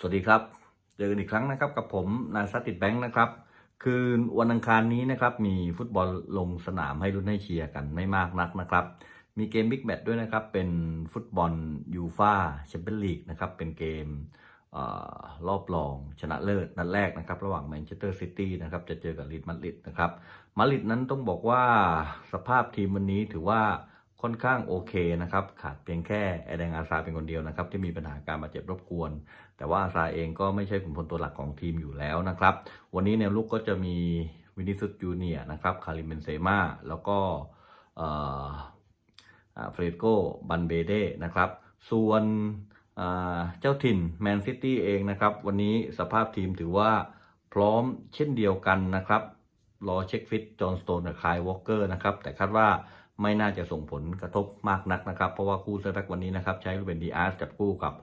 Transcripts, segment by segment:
สวัสดีครับ เจอกันอีกครั้งนะครับกับผมนายสัตติดแบงค์นะครับ คือวันอังคารนี้นะครับมีฟุตบอลลงสนามให้รุ่นให้เชียร์กันไม่มากนักนะครับ มีเกมบิ๊กแมตด้วยนะครับ เป็นฟุตบอลยูฟาแชมเปี้ยนลีกนะครับ เป็นเกมเออรอบรองชนะเลิศนัดแรกนะครับ ระหว่างแมนเชสเตอร์ซิตี้นะครับจะเจอกับลีดมาดริดนะครับมาดริดนั้นต้องบอกว่าสภาพทีมวันนี้ถือว่า ค่อนข้างโอเคนะครับ ขาดเพียงแค่แอดงอาซาเป็นคนเดียวนะครับ ที่มีปัญหาการบาดเจ็บรบกวน แต่ว่าอาซาเองก็ไม่ใช่ขุนพลตัวหลักของทีมอยู่แล้วนะครับ วันนี้แนวลุกก็จะมีวินิสุสจูเนียนะครับ คาริมเบนเซม่า แล้วก็เอ่อเฟรดโกบันเบเดนะครับ ส่วนอ่าเจ้าถิ่นแมนซิตี้เองนะครับ วันนี้สภาพทีมถือว่าพร้อมเช่นเดียวกันนะครับ รอเช็คฟิตจอห์นสโตนกับคายวอลเกอร์นะครับ แต่คาดว่า ไม่น่าจะส่งผลกระทบมากนักนะครับ เพราะว่าคู่เซอร์แบ็กวันนี้นะครับ ใช้รูเบนดีอาร์สจับคู่กับ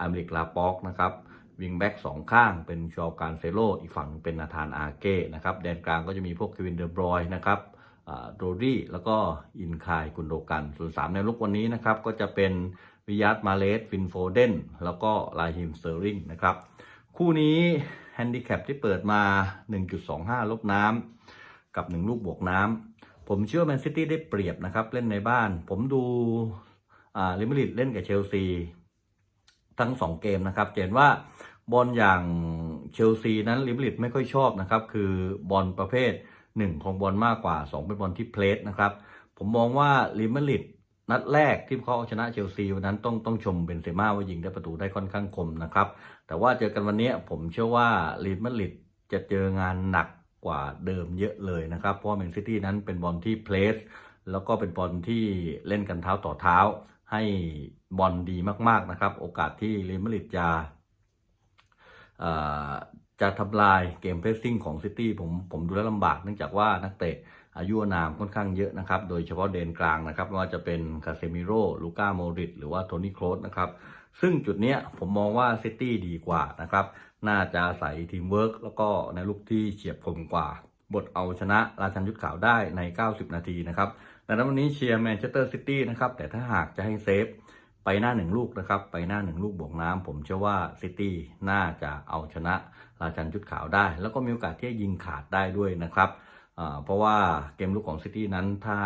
อเมริกลาป็อกนะครับวิงแบ็กสองข้างเป็นชอการเซโลอีกฝั่งเป็นนาธานอาเก้นะครับแดนกลางก็จะมีพวกเควินเดอบรอยนะครับโดรี่แล้วก็อินคายกุนโดกัน ส่วน3แนวลุกวันนี้นะครับ ก็จะเป็นวิยัตมาเลสฟินโฟเดนแล้วก็ลาฮิมเซอร์ริงนะครับ คู่นี้แฮนดิแคปที่เปิดมา 1.25 ลบน้ำกับ 1 ลูกบวกน้ำ ผมเชื่อแมนซิตี้ได้เปรียบนะครับ เล่นในบ้าน ผมดูอ่าลิมริดเล่นกับเชลซี ทั้ง 2 เกมนะครับเห็นว่าบอลอย่างเชลซีนั้นลิมริดไม่ค่อยชอบนะครับ คือบอลประเภท 1 ของบอลมากกว่า 2 เป็นบอลที่เพลสนะครับ ผมมองว่าลิมริดนัดแรกที่เขาเอาชนะเชลซีวันนั้นต้องต้องชมเบนเซม่าว่ายิงได้ประตูได้ค่อนข้างคมนะครับ แต่ว่าเจอกันวันนี้ผมเชื่อว่าลิมริดจะเจองานหนัก กว่าเดิมเยอะเลยนะครับ เพราะแมนซิตี้นั้นเป็นบอลที่เพลสแล้วก็เป็นบอลที่เล่นกันเท้าต่อเท้า ให้บอลดีมาก ๆนะครับ โอกาสที่เรอัลมาดริดจะจะทำลายเกมเพรสซิ่งของซิตี้ผมผมดูแล้วลำบากเนื่องจากว่านักเตะอายุนามค่อนข้างเยอะนะครับ โดยเฉพาะเดนกลางนะครับไม่ว่าจะเป็นคาเซมิโร่ลูก้าโมริตหรือว่าโทนี่โครสนะครับ ซึ่งจุดนี้ผมมองว่าซิตี้ดีกว่านะครับ น่าจะใส่ทีมเวิร์กแล้วก็ในลูกที่เฉียบคมกว่า บทเอาชนะราชันยุทธขาวได้ใน 90 นาทีนะครับดังนั้นวันนี้เชียร์แมนเชสเตอร์ซิตี้นะครับ แต่ถ้าหากจะให้เซฟไปหน้าหนึ่งลูกนะครับ ไปหน้าหนึ่งลูกบวกน้ำผมเชื่อว่าซิตี้น่าจะเอาชนะราชันชุดขาวได้ แล้วก็มีโอกาสที่จะยิงขาดได้ด้วยนะครับเพราะว่าเกมลุกของซิตี้นั้นถ้า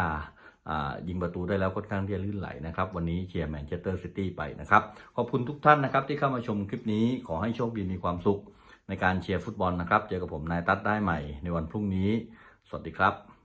ยิงประตูได้แล้วค่อนข้างที่จะลื่นไหลนะครับ วันนี้เชียร์แมนเชสเตอร์ซิตี้ไปนะครับ ขอบคุณทุกท่านนะครับที่เข้ามาชมคลิปนี้ขอให้โชคดีมีความสุขในการเชียร์ฟุตบอลนะครับ เจอกับผมนายตั๊ดได้ใหม่ในวันพรุ่งนี้ สวัสดีครับ